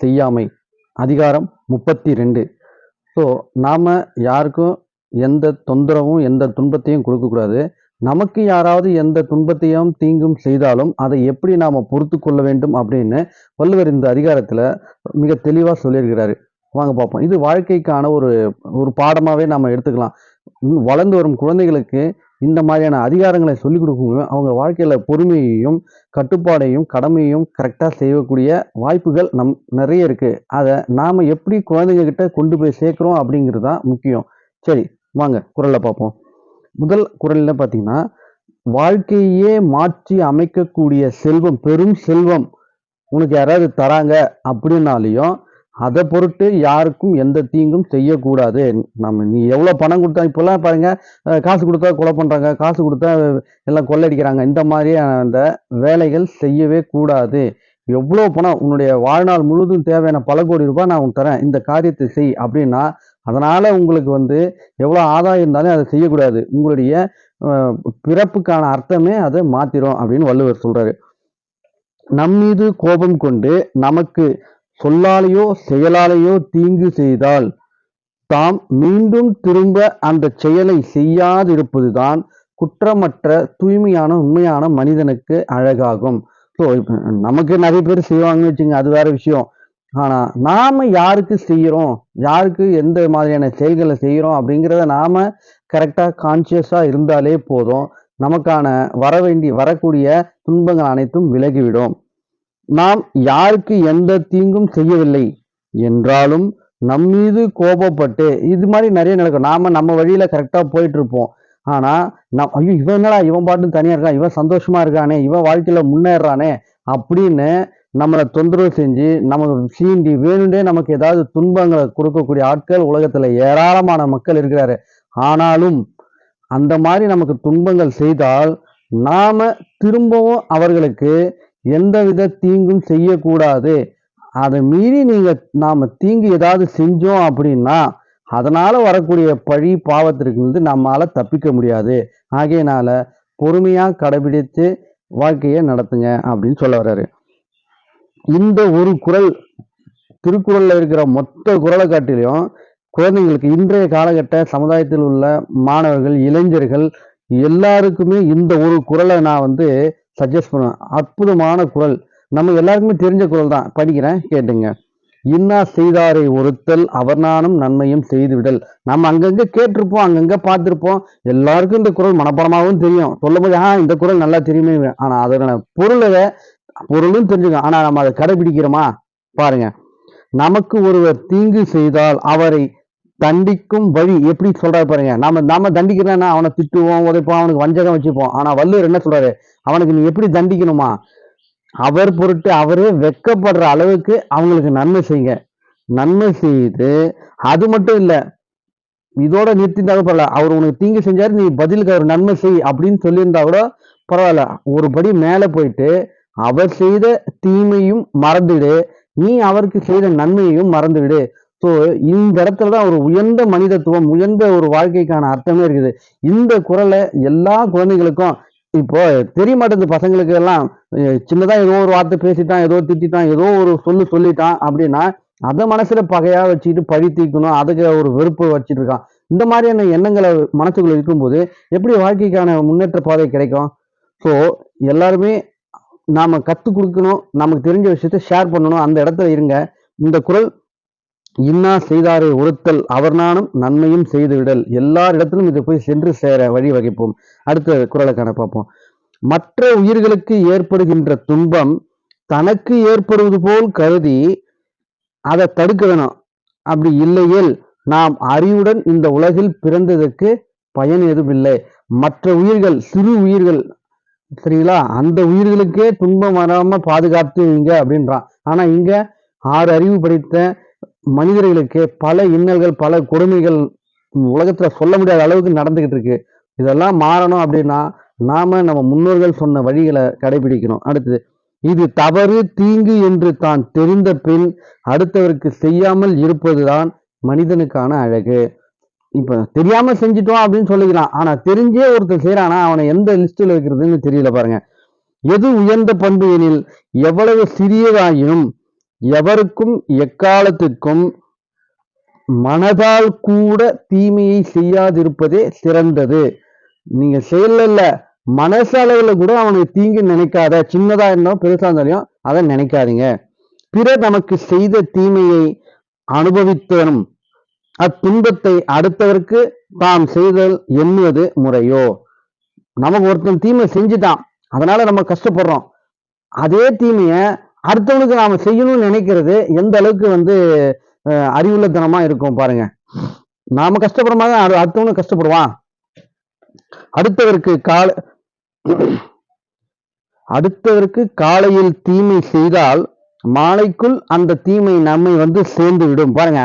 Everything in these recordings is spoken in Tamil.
செய்யாமை. அதிகாரம் முப்பத்தி ரெண்டு ஸோ நாம் யாருக்கும் எந்த தொந்தரவும் எந்த துன்பத்தையும் கொடுக்கக்கூடாது. நமக்கு யாராவது எந்த துன்பத்தையும் தீங்கும் செய்தாலும் அதை எப்படி நாம் பொறுத்து கொள்ள வேண்டும் அப்படின்னு வள்ளுவர் இந்த அதிகாரத்தில் மிக தெளிவாக சொல்லியிருக்கிறாரு. வாங்க பார்ப்போம். இது வாழ்க்கைக்கான ஒரு ஒரு பாடமாகவே நாம் எடுத்துக்கலாம். வளர்ந்து வரும் குழந்தைகளுக்கு இந்த மாதிரியான அதிகாரங்களை சொல்லிக் கொடுக்கும்போது அவங்க வாழ்க்கையில் பொறுமையையும் கட்டுப்பாடையும் கடமையும் கரெக்டாக செய்யக்கூடிய வாய்ப்புகள் நம் நிறைய இருக்குது அதை நாம் எப்படி குழந்தைங்கக்கிட்ட கொண்டு போய் சேர்க்குறோம் அப்படிங்கிறது தான் முக்கியம். சரி வாங்க குரலில் பார்ப்போம். முதல் குரலில் பார்த்தீங்கன்னா வாழ்க்கையே மாற்றி அமைக்கக்கூடிய செல்வம் பெரும் செல்வம். உனக்கு யாராவது தராங்க அப்படின்னாலையும் அதை பொருட்டு யாருக்கும் எந்த தீங்கும் செய்யக்கூடாது. நம்ம நீ எவ்வளோ பணம் கொடுத்தா இப்போல்லாம் பாருங்க காசு கொடுத்தா கொலை பண்ணுறாங்க காசு கொடுத்தா எல்லாம் கொள்ளடிக்கிறாங்க. இந்த மாதிரியான அந்த வேலைகள் செய்யவே கூடாது. எவ்வளோ பணம் உன்னுடைய வாழ்நாள் முழுதும் தேவையான பல கோடி ரூபாய் நான் உனக்கு தரேன் இந்த காரியத்தை செய் அப்படின்னா அதனால் உங்களுக்கு வந்து எவ்வளோ ஆதாயம் இருந்தாலும் அதை செய்யக்கூடாது. உங்களுடைய பிறப்புக்கான அர்த்தமே அதை மாத்திரும் அப்படின்னு வள்ளுவர் சொல்கிறாரு நம்மீது கோபம் கொண்டு நமக்கு சொல்லாலேயோ செயலாலேயோ தீங்கு செய்தால் தாம் மீண்டும் திரும்ப அந்த செயலை செய்யாதிருப்பதுதான் குற்றமற்ற தூய்மையான உண்மையான மனிதனுக்கு அழகாகும். ஸோ இப்போ நமக்கு நிறைய பேர் செய்வாங்கன்னு வச்சுங்க அது வேற விஷயம். ஆனால் நாம யாருக்கு செய்கிறோம் யாருக்கு எந்த மாதிரியான செயல்களை செய்கிறோம் அப்படிங்கிறத நாம கரெக்டாக கான்சியஸாக இருந்தாலே போதும். நமக்கான வர வேண்டி வரக்கூடிய துன்பங்கள் அனைத்தும் விலகிவிடும். நாம் யாருக்கு எந்த தீங்கும் செய்யவில்லை என்றாலும் நம் மீது கோபப்பட்டு இது மாதிரி நிறைய நடக்கும். நாம நம்ம வழியில கரெக்டா போயிட்டு இருப்போம் ஆனா நம் ஐயோ இவன் என்னடா இவன் பாட்டுன்னு தனியா இருக்கான் இவன் சந்தோஷமா இருக்கானே இவன் வாழ்க்கையில முன்னேறானே அப்படின்னு நம்மளை தொந்தரவு செஞ்சு நமக்கு சீண்டி வேணுண்டே நமக்கு ஏதாவது துன்பங்களை கொடுக்கக்கூடிய ஆட்கள் உலகத்துல ஏராளமான மக்கள் இருக்கிறாரு. ஆனாலும் அந்த மாதிரி நமக்கு துன்பங்கள் செய்தால் நாம திரும்பவும் அவர்களுக்கு எந்தவித தீங்கும் செய்யக்கூடாது. அதை மீறி நீங்கள் நாம் தீங்கு ஏதாவது செஞ்சோம் அப்படின்னா அதனால் வரக்கூடிய பழி பாவத்திற்கு நம்மளால் தப்பிக்க முடியாது. ஆகையினால பொறுமையாக கடைபிடித்து வாழ்க்கையை நடத்துங்க அப்படின்னு சொல்ல வர்றாரு. இந்த ஒரு குரல் திருக்குறளில் இருக்கிற மொத்த குரலை காட்டிலையும் குழந்தைங்களுக்கு இன்றைய காலகட்ட சமுதாயத்தில் உள்ள மாணவர்கள் இளைஞர்கள் எல்லாருக்குமே இந்த ஒரு குரலை நான் வந்து சஜஸ்ட் பண்ணுவேன் அற்புதமான குரல். நம்ம எல்லாருக்குமே தெரிஞ்ச குரல் தான். படிக்கிறேன் கேட்டுங்க. இன்னா செய்தாரை ஒருத்தல் அவர் நானும் நன்மையும் செய்துவிடல். நம்ம அங்கங்கே கேட்டிருப்போம் அங்கங்கே பார்த்துருப்போம். எல்லாருக்கும் இந்த குரல் மனப்பாடமாகவும் தெரியும். சொல்லும்போது ஆ இந்த குரல் நல்லா தெரியுமே. ஆனால் அதோட பொருளை பொருளும் தெரிஞ்சுக்கணும் ஆனால் நம்ம அதை கடைபிடிக்கிறோமா? பாருங்க. நமக்கு ஒருவர் தீங்கு செய்தால் அவரை தண்டிக்கும் வழி எப்படி சொல்றாரு பாருங்க. நாம நாம தண்டிக்கிறேன்னா அவனை திட்டுவோம் உதைப்போம் அவனுக்கு வஞ்சகம் வச்சுப்போம். ஆனா வள்ளுவர் என்ன சொல்றாரு? அவனுக்கு நீ எப்படி தண்டிக்கணுமா? அவர் பொருட்டு அவரே வெட்கப்படுற அளவுக்கு அவங்களுக்கு நன்மை செய்யுங்க. நன்மை செய்து அது மட்டும் இல்லை இதோட நிறுத்திருந்தா பரவாயில்ல. அவர் உனக்கு தீங்கு செஞ்சாரு நீ பதிலுக்கு அவர் நன்மை செய் அப்படின்னு சொல்லியிருந்தா கூட பரவாயில்ல. ஒரு படி மேலே போயிட்டு அவர் செய்த தீமையும் மறந்துவிடு. நீ அவருக்கு செய்த நன்மையையும் மறந்துவிடு. ஸோ இந்த இடத்துல தான் ஒரு உயர்ந்த மனிதத்துவம் உயர்ந்த ஒரு வாழ்க்கைக்கான அர்த்தமே இருக்குது. இந்த குரலை எல்லா குழந்தைகளுக்கும் இப்போ தெரிய மாட்டேங்குது பசங்களுக்கு எல்லாம் சின்னதாக சின்னதா ஏதோ ஒரு வார்த்தை பேசிட்டான் ஏதோ திட்டான் ஏதோ ஒரு சொல்லு சொல்லிட்டான் அப்படின்னா அதை மனசுல பகையா வச்சுக்கிட்டு பழி தீக்கணும் அதுக்கு ஒரு வெறுப்பு வச்சுட்டு இருக்கான். இந்த மாதிரியான எண்ணங்களை மனசுக்குள்ள இருக்கும்போது எப்படி வாழ்க்கைக்கான முன்னேற்ற பாதை கிடைக்கும்? ஸோ எல்லாருமே நாம கற்றுக் கொடுக்கணும் நமக்கு தெரிஞ்ச விஷயத்த ஷேர் பண்ணணும். அந்த இடத்துல இருங்க. இந்த குரல் இன்னா செய்தாரை ஒருத்தல் அவர் நானும் நன்மையும் செய்துவிடல். எல்லார் இடத்திலும் இது போய் சென்று சேர வழி வகைப்போம். அடுத்த குரலை பார்ப்போம். மற்ற உயிர்களுக்கு ஏற்படுகின்ற துன்பம் தனக்கு ஏற்படுவது போல் கருதி அதை தடுக்க வேணும். அப்படி இல்லையேல் நாம் அறிவுடன் இந்த உலகில் பிறந்ததற்கு பயன் எதுவும் இல்லை. மற்ற உயிர்கள் சிறு உயிர்கள் சரிங்களா? அந்த உயிர்களுக்கே துன்பம் வராம பாதுகாத்துங்க அப்படின்றான். ஆனா இங்க ஆறு அறிவு படித்த மனிதர்களுக்கு பல இன்னல்கள் பல கொடுமைகள் உலகத்துல சொல்ல முடியாத அளவுக்கு நடந்துகிட்டு இருக்கு. இதெல்லாம் மாறணும் அப்படின்னா நாம நம்ம முன்னோர்கள் சொன்ன வழிகளை கடைபிடிக்கணும். அடுத்தது இது தவறு தீங்கு என்று தான் தெரிந்த பின் அடுத்தவருக்கு செய்யாமல் இருப்பதுதான் மனிதனுக்கான அழகு. இப்ப தெரியாம செஞ்சுட்டோம் அப்படின்னு சொல்லிக்கலாம் ஆனா தெரிஞ்சே ஒருத்தர் செய்யறானா அவனை எந்த லிஸ்ட்டில் வைக்கிறதுன்னு தெரியல பாருங்க. எது உயர்ந்த பண்பு எனில் எவ்வளவு சிறியதாயினும் எவருக்கும் எக்காலத்துக்கும் மனதால் கூட தீமையை செய்யாதிருப்பதே சிறந்தது. நீங்க செயல்ல மனசளவுல கூட அவனுக்கு தீங்கு நினைக்காத சின்னதா இருந்தாலும் பெருசா இருந்தாலும் அதை நினைக்காதீங்க. பிறர் நமக்கு செய்த தீமையை அனுபவித்தனும் அத்துன்பத்தை அடுத்தவருக்கு தாம் செய்தல் எண்ணுவது முறையோ? நமக்கு ஒருத்தன் தீமை செஞ்சுட்டான் அதனால நம்ம கஷ்டப்படுறோம். அதே தீமைய அடுத்தவனுக்கு நாம செய்யணும்னு நினைக்கிறது எந்த அளவுக்கு வந்து அறிவுள்ளத்தனமாக அறிவுள்ளத்தனமா இருக்கும் பாருங்க. நாம கஷ்டப்படுற தான் அடுத்தவனும் கஷ்டப்படுவான். அடுத்தவருக்கு கால அடுத்தவருக்கு காலையில் தீமை செய்தால் மாலைக்குள் அந்த தீமை நம்மை வந்து சேர்ந்து விடும் பாருங்க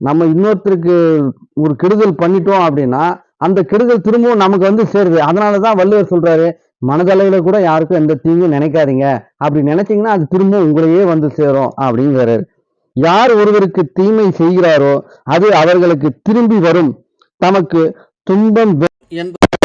நம்ம இன்னொருத்தருக்கு ஒரு கெடுதல் பண்ணிட்டோம் அப்படின்னா அந்த கெடுதல் திரும்பவும் நமக்கு வந்து சேருது. அதனாலதான் வள்ளுவர் சொல்றாரு மனதளவுல கூட யாருக்கும் எந்த தீங்கும் நினைக்காதீங்க. அப்படி நினைச்சீங்கன்னா அது திரும்பவும் உங்களையே வந்து சேரும் அப்படிங்கிறாரு. யார் ஒருவருக்கு தீமை செய்கிறாரோ அது அவர்களுக்கு திரும்பி வரும். தமக்கு துன்பம் வெ- என்பது